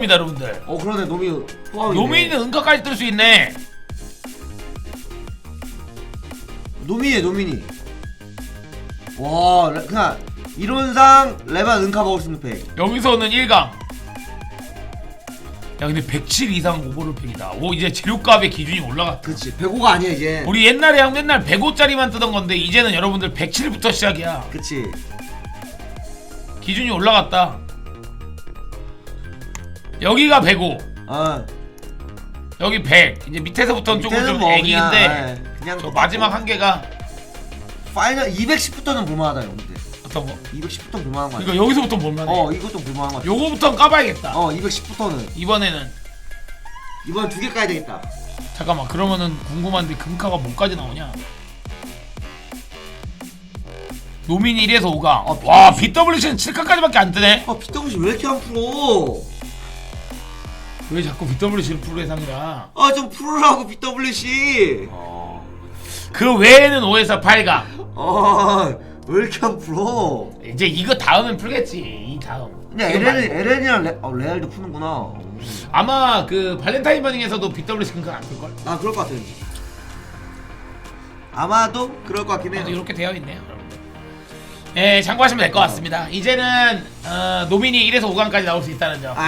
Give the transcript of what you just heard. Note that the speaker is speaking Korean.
입니다 여러분들. 어 그러네. 노미 포함이네. 노민이는 은카까지 뜰 수 있네. 노미에 노미니. 와 레- 그냥 이론상 레바 은카 먹을 수 있는 팩. 여기서는 1강. 야 근데 107 이상 오버롤 팩이다. 오 이제 재료값의 기준이 올라갔다. 그치. 105가 아니야 이제. 우리 옛날에 형 맨날 105짜리만 뜨던 건데 이제는 여러분들 107부터 시작이야. 그치. 기준이 올라갔다 여기가 105 어. 여기 100 이제 밑에서부터는 조금 밑에는 좀뭐 애기인데 그냥, 예, 그냥 저 마지막 한 개가 파이널 210부터는 볼만하다 형 근데 어떤 거? 210부터는 볼만한 거 같아 그러니까 여기서부터 볼만해. 어 이것도 볼만한 거 같아. 요거부터 까봐야겠다. 어 210부터는. 이번에는. 이번 두 개 까야 되겠다. 잠깐만 그러면은 궁금한데 금카가 뭐까지 나오냐? 노민이 1에서 5강 어, 와 BWC는 7강까지밖에 안 뜨네? 아 BWC 왜 이렇게 안 풀어 왜 자꾸 BWC를 프로 예상이야 아좀 풀으라고 BWC 그 외에는 5에서 8강 아왜 이렇게 안 풀어? 이제 이거 다음엔 풀겠지 이 다음. 근데 LN, LN이랑 레, 어, 레알도 푸는구나. 아마 그 발렌타인 버닝에서도 BWC 금카 안 풀 걸? 아 그럴 것 같아 왠지 아마도 그럴 것 같긴 해요. 이렇게 되어 있네요 여러분들. 예 참고하시면 될 것 같습니다. 이제는 어, 노민이 1에서 5강까지 나올 수 있다는 점. 아